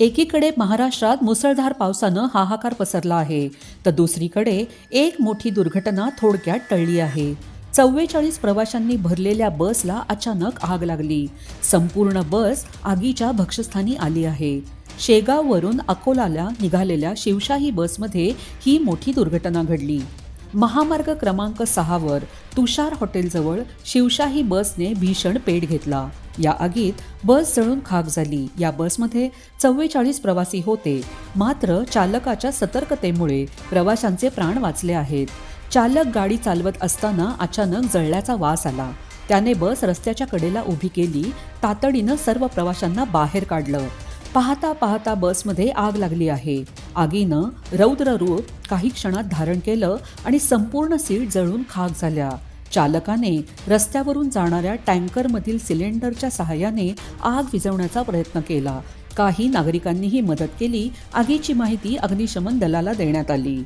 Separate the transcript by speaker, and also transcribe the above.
Speaker 1: एकीकडे महाराष्ट्रात मुसळधार पावसानं हाहाकार पसरला आहे तर दुसरीकडे एक मोठी दुर्घटना थोडक्यात टळली आहे. चव्वेचाळीस प्रवाशांनी भरलेल्या बसला अचानक आग लागली. संपूर्ण बस आगीच्या भक्षस्थानी आली आहे. शेगाववरून अकोलाला निघालेल्या शिवशाही बसमध्ये ही मोठी दुर्घटना घडली. महामार्ग क्रमांक सहावर तुषार हॉटेलजवळ शिवशाही बसने भीषण पेट घेतला. या आगीत बस जळून खाक झाली. या बसमध्ये चव्वेचाळीस प्रवासी होते. मात्र चालकाच्या सतर्कतेमुळे प्रवाशांचे प्राण वाचले आहेत. चालक गाडी चालवत असताना अचानक जळल्याचा वास आला. त्याने बस रस्त्याच्या कडेला उभी केली. तातडीनं सर्व प्रवाशांना बाहेर काढलं. पाहता पाहता बसमध्ये आग लागली आहे. आगीनं रौद्र रूप काही क्षणात धारण केलं आणि संपूर्ण सीट जळून खाक झाल्या. चालकाने रस्त्यावरून जाणाऱ्या टँकरमधील सिलेंडरच्या सहाय्याने आग विझवण्याचा प्रयत्न केला. काही नागरिकांनीही मदत केली. आगीची माहिती अग्निशमन दलाला देण्यात आली.